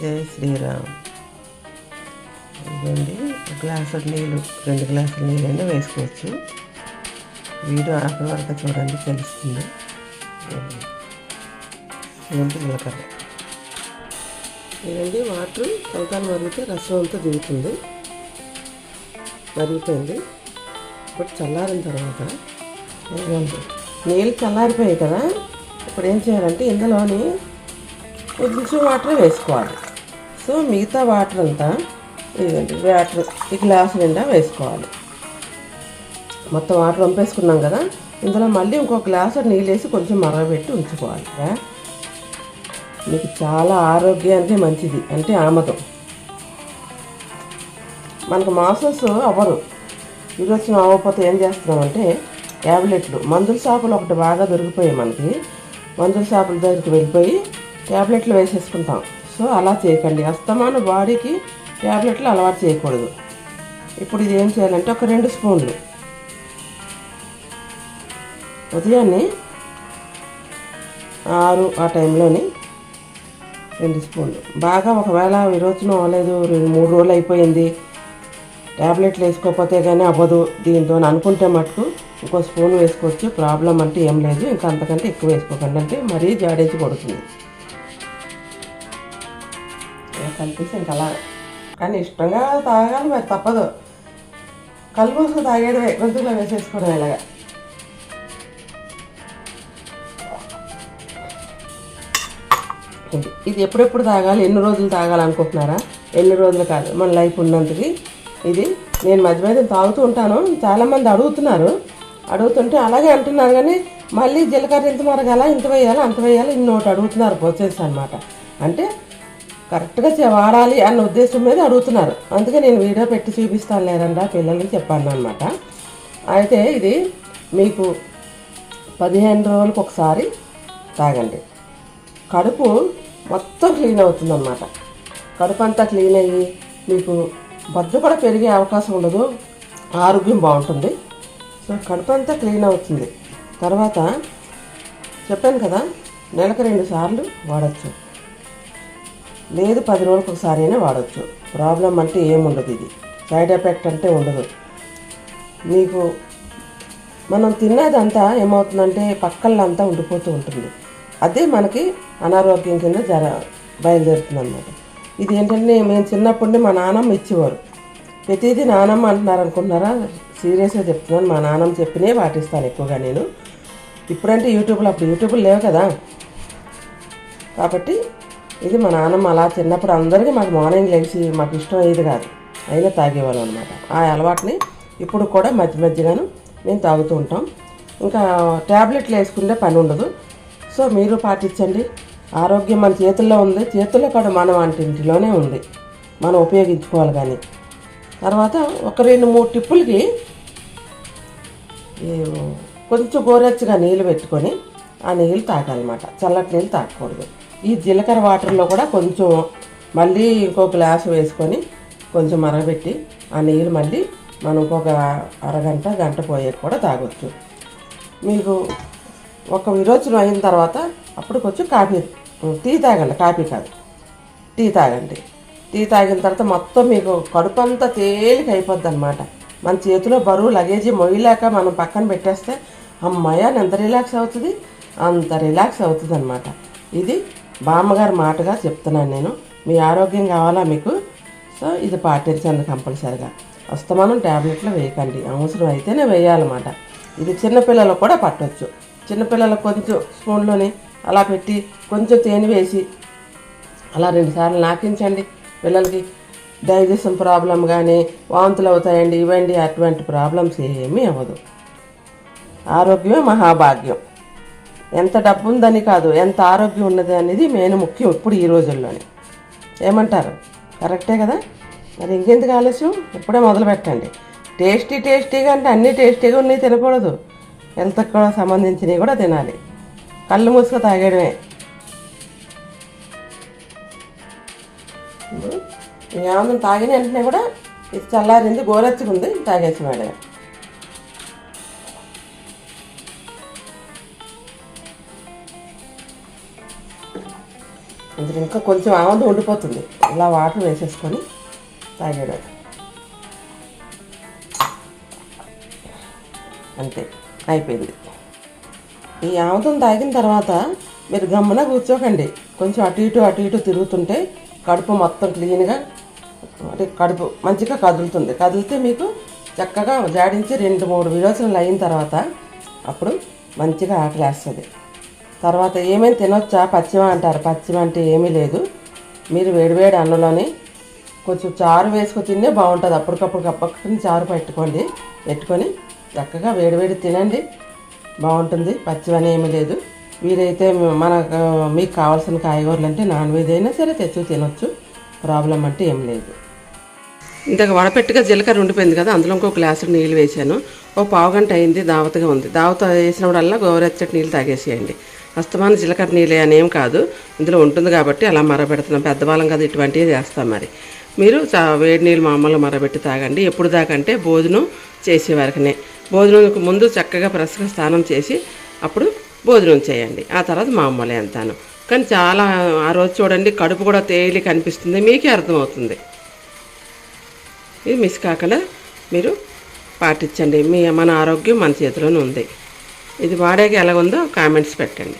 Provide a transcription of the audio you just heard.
జై శ్రీరామ్. ఇదండి గ్లాస్ నీళ్ళు రెండు గ్లాసుల నీళ్ళు వేసుకోవచ్చు. వీడియో ఆఖరి వరకు చూడండి తెలుస్తుంది. ఏంటి జీలకర్ర ఇదండి వాటర్ తలకాలు మరిగితే రసం అంతా దిగుతుంది. మరిగిపోయింది. ఇప్పుడు చల్లారిన తర్వాత నీళ్ళు చల్లారిపోయాయి కదా? ఇప్పుడు ఏం చేయాలంటే ఇందులోని కొంచెం వాటర్ వేసుకోవాలి. సో మిగతా వాటర్ అంతా ఇదండి వాటర్ ఈ గ్లాస్ నిండా వేసుకోవాలి. మొత్తం వాటర్ వంపేసుకున్నాం కదా ఇందులో మళ్ళీ ఇంకో గ్లాసు నీళ్ళు వేసి కొంచెం మరగబెట్టి ఉంచుకోవాలి. మీకు చాలా ఆరోగ్యానికి మంచిది అంటే ఆమదం. మనకు మాసస్ అవ్వరు. విరోచనం అవ్వకపోతే ఏం చేస్తున్నామంటే ట్యాబ్లెట్లు మందుల షాపులు ఒకటి బాగా దొరికిపోయాయి మనకి. మందుల షాపుల దగ్గరికి వెళ్ళిపోయి ట్యాబ్లెట్లు వేసేసుకుంటాం. సో అలా చేయకండి. అస్తమాన బాడీకి ట్యాబ్లెట్లు అలవాటు చేయకూడదు. ఇప్పుడు ఇది ఏం చేయాలంటే ఒక రెండు స్పూన్లు ఉదయాన్నే ఆరు ఆ టైంలోని రెండు స్పూన్లు. బాగా ఒకవేళ విరోచనం అవ్వలేదు రెండు మూడు రోజులు అయిపోయింది ట్యాబ్లెట్లు వేసుకోకపోతే కానీ అవ్వదు. దీంతో అని అనుకుంటే మటుకు ఇంకో స్పూన్ వేసుకోవచ్చు. ప్రాబ్లం అంటే ఏం లేదు. ఇంకా అంతకంటే ఎక్కువ వేసుకోకండి. అంటే మరీ జాడేసి కొడుతుంది నాకు కలిపేసి ఇంకా అలా. కానీ ఇష్టంగా తాగాలి మరి తప్పదు. కళ్ళు మూసుకు తాగేది గొంతులో వేసేసుకోవడం ఇలాగా. ఇది ఇది ఎప్పుడెప్పుడు తాగాలి? ఎన్ని రోజులు తాగాలనుకుంటున్నారా? ఎన్ని రోజులు కాదు మన లైఫ్ ఉన్నంతకి. ఇది నేను మధ్య మధ్య తాగుతూ ఉంటాను. చాలామంది అడుగుతున్నారు. అడుగుతుంటే అలాగే అంటున్నారు కానీ మళ్ళీ జీలకర్ర ఇంత మరగాల ఇంత వేయాలి అంత వేయాలి ఇన్నోటి అడుగుతున్నారు ప్రాసెస్ అనమాట అంటే కరెక్ట్గా చే- వాడాలి అన్న ఉద్దేశం మీద అడుగుతున్నారు. అందుకే నేను వీడియో పెట్టి చూపిస్తాను లేదండా పిల్లలకి చెప్పాను అనమాట అయితే ఇది మీకు పదిహేను రోజులకు ఒకసారి తాగండి. కడుపు మొత్తం క్లీన్ అవుతుందన్నమాట. కడుపు అంతా క్లీన్ అయ్యి మీకు బొద్దు కూడా పెరిగే అవకాశం ఉండదు. ఆరోగ్యం బాగుంటుంది. సో కడుపు అంతా క్లీన్ అవుతుంది. తర్వాత చెప్పాను కదా నెలకు రెండు సార్లు వాడచ్చు. లేదు పది రోజులకు ఒకసారి అయినా వాడచ్చు. ప్రాబ్లం అంటే ఏముండదు ఇది. సైడ్ ఎఫెక్ట్ అంటే ఉండదు. మీకు మనం తిన్నదంతా ఏమవుతుందంటే పక్కలంతా ఉండిపోతూ ఉంటుంది. అదే మనకి అనారోగ్యం కింద జర బయలుదేరుతుంది అనమాట ఇది ఏంటంటే మేము చిన్నప్పటి మా నాన్నమ్మ ఇచ్చేవారు. ప్రతిదీ నానమ్మ అంటున్నారు అనుకుంటున్నారా సీరియస్గా చెప్తున్నాను. మా నాన్నమ్మ చెప్పినే పాటిస్తాను ఎక్కువగా నేను. ఇప్పుడంటే యూట్యూబ్లో అప్పుడు యూట్యూబ్లు లేవు కదా. కాబట్టి ఇది మా నాన్నమ్మ అలా చిన్నప్పుడు అందరికీ మాకు మార్నింగ్ లేచి మాకు ఇష్టం అయ్యేది కాదు. అయినా తాగేవాళ్ళం అనమాట ఆ అలవాటుని ఇప్పుడు కూడా మధ్య మధ్యగాను మేము తాగుతూ ఉంటాం. ఇంకా ట్యాబ్లెట్లు వేసుకుంటే పని ఉండదు. సో మీరు పాటించండి. ఆరోగ్యం మన చేతుల్లో ఉంది. చేతుల్లో కూడా మనం అంటింటిలోనే ఉంది. మనం ఉపయోగించుకోవాలి కానీ. తర్వాత ఒక రెండు మూడు టిప్పులకి కొంచెం గోరెచ్చగా నీళ్ళు పెట్టుకొని ఆ నీళ్ళు తాగాలన్నమాట. చల్లటి నీళ్ళు తాగకూడదు. ఈ జీలకర్ర వాటర్లో కూడా కొంచెం మళ్ళీ ఇంకో గ్లాసు వేసుకొని కొంచెం మరగబెట్టి ఆ నీళ్ళు మళ్ళీ మనం ఇంకొక అరగంట గంట పోయేది కూడా తాగొచ్చు. మీకు ఒక విరోచనం అయిన తర్వాత అప్పుడు కొంచెం కాఫీ టీ తాగండి. కాఫీ కాదు. టీ తాగండి. టీ తాగిన తర్వాత మొత్తం మీకు కడుపు అంతా తేలిక అయిపోద్ది అనమాట మన చేతిలో బరువు లగేజీ మొయ్యలేక మనం పక్కన పెట్టేస్తే అమ్మాయ ఎంత రిలాక్స్ అవుతుంది? అంత రిలాక్స్ అవుతుంది అనమాట ఇది బామ్మగారి మాటగా చెప్తున్నాను నేను. మీ ఆరోగ్యం కావాలా మీకు? సో ఇది పాటించండి కంపల్సరిగా. అస్తమానం ట్యాబ్లెట్లు వేయకండి. అవసరం అయితేనే వేయాలన్నమాట. ఇది చిన్నపిల్లలకు కూడా పట్టవచ్చు చిన్నపిల్లలకు కొంచెం స్పూన్లోని అలా పెట్టి కొంచెం తేనె వేసి అలా రెండుసార్లు నాకించండి. పిల్లలకి డైజెషన్ ప్రాబ్లం కానీ వాంతులు అవుతాయండి. ఇవ్వండి. అటువంటి ప్రాబ్లమ్స్ ఏమీ అవ్వదు. ఆరోగ్యమే మహాభాగ్యం. ఎంత డబ్బు ఉందని కాదు ఎంత ఆరోగ్యం ఉన్నది అనేది మెయిన్ ముఖ్యం ఇప్పుడు ఈ రోజుల్లోనే. ఏమంటారు? కరెక్టే కదా? మరి ఇంకెందుకు ఆలస్యం? ఇప్పుడే మొదలు పెట్టండి. టేస్టీ టేస్టీగా అంటే అన్నీ టేస్టీగా ఉన్నాయి తినకూడదు. హెల్త్కి కూడా సంబంధించినవి కూడా తినాలి. కళ్ళు మూసుకు తాగడమే ఏమన్నా తాగిన వెంటనే కూడా ఇది చల్లారింది గోరెచ్చగా ఉంది తాగేసి మేడం ఇందులో ఇంకా కొంచెం ఆమంది ఉండిపోతుంది. ఇలా వాటర్ వేసేసుకొని తాగాడు అంతే అయిపోయింది. ఈ ఆముదం తాగిన తర్వాత మీరు గమ్మున కూర్చోకండి. కొంచెం అటు ఇటు అటు ఇటు తిరుగుతుంటే కడుపు మొత్తం క్లీన్గా అంటే కడుపు మంచిగా కదులుతుంది. కదిలితే మీకు చక్కగా జాడించి రెండు మూడు విరోచనలు అయిన తర్వాత అప్పుడు మంచిగా ఆకలేస్తుంది తర్వాత ఏమేమి తినొచ్చా? పచ్చిమ అంటారు. పచ్చిమ అంటే ఏమీ లేదు. మీరు వేడివేడి అన్నంలోనే కొంచెం చారు వేసుకొని తినే బాగుంటుంది. అప్పటికప్పుడు అప్పటికప్పుడు చారు పెట్టుకోండి. పెట్టుకొని చక్కగా వేడివేడి తినండి. బాగుంటుంది. పచ్చివని ఏమీ లేదు. వీరైతే మన మీకు కావాల్సిన కాయగూరలు అంటే నాన్ వెజ్ అయినా సరే తెచ్చు తినొచ్చు. ప్రాబ్లం అంటే ఏం లేదు. ఇంతకు వడపెట్టుగా జీలకర్ర ఉండిపోయింది కదా అందులో ఇంకో గ్లాసు నీళ్ళు వేసాను ఓ పావు గంట అయింది దావతగా ఉంది. దావత వేసినప్పుడల్లా గోరెచ్చటి నీళ్ళు తాగేసేయండి. అస్తమాన జీలకర్ర నీళ్ళు అని ఏం కాదు. ఇందులో ఉంటుంది కాబట్టి అలా మరబెడుతున్నాం. పెద్దవాళ్ళం కదా ఇటువంటివి చేస్తాం మరి. మీరు చా వేడి నీళ్ళు మామూలుగా మరబెట్టి తాగండి. ఎప్పుడు దాకంటే భోజనం చేసే వరకునే. భోజనంకు ముందు చక్కగా ఫ్రెష్గా స్నానం చేసి అప్పుడు భోజనం చేయండి. ఆ తర్వాత మామూలే అంతాను. కానీ చాలా ఆ రోజు చూడండి కడుపు కూడా తేలి కనిపిస్తుంది మీకే అర్థమవుతుంది. ఇది మిస్ కాకుండా మీరు పాటించండి. మీ మన ఆరోగ్యం మన చేతిలోనే ఉంది. ఇది వాడాక ఉందో కామెంట్స్ పెట్టండి.